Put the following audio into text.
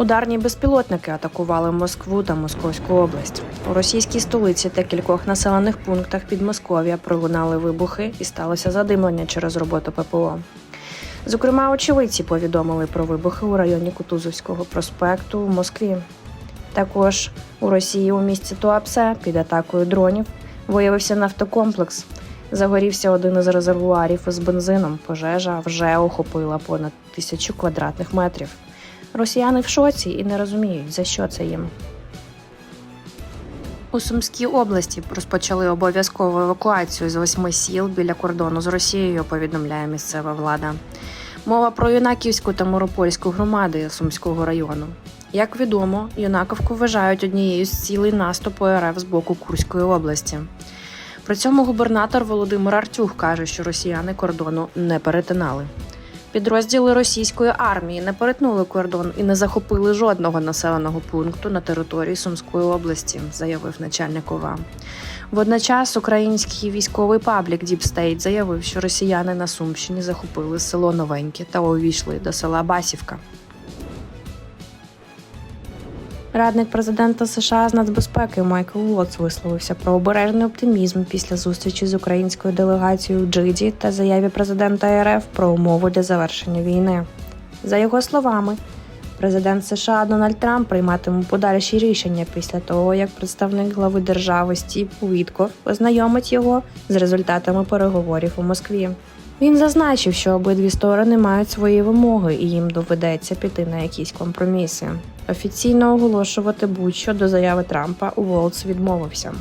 Ударні безпілотники атакували Москву та Московську область. У російській столиці та кількох населених пунктах Підмосков'я пролунали вибухи і сталося задимлення через роботу ППО. Зокрема, очевидці повідомили про вибухи у районі Кутузовського проспекту в Москві. Також у Росії у місті Туапсе під атакою дронів виявився нафтокомплекс. Загорівся один із резервуарів із бензином. Пожежа вже охопила понад тисячу квадратних метрів. Росіяни в шоці і не розуміють, за що це їм. У Сумській області розпочали обов'язкову евакуацію з восьми сіл біля кордону з Росією, повідомляє місцева влада. Мова про юнаківську та Моропольську громади Сумського району. Як відомо, юнаковку вважають однією з цілей наступу РФ з боку Курської області. При цьому губернатор Володимир Артюх каже, що росіяни кордону не перетинали. Підрозділи російської армії не перетнули кордон і не захопили жодного населеного пункту на території Сумської області, заявив начальник ОВА. Водночас український військовий паблік Діпстейт заявив, що росіяни на Сумщині захопили село Новеньке та увійшли до села Басівка. Радник президента США з нацбезпеки Майкл Уотс висловився про обережний оптимізм після зустрічі з українською делегацією Джиді та заяві президента РФ про умови для завершення війни. За його словами, президент США Дональд Трамп прийматиме подальші рішення після того, як представник глави держави Стів Уітков ознайомить його з результатами переговорів у Москві. Він зазначив, що обидві сторони мають свої вимоги, і їм доведеться піти на якісь компроміси. Офіційно оголошувати будь-що до заяви Трампа у Волц відмовився.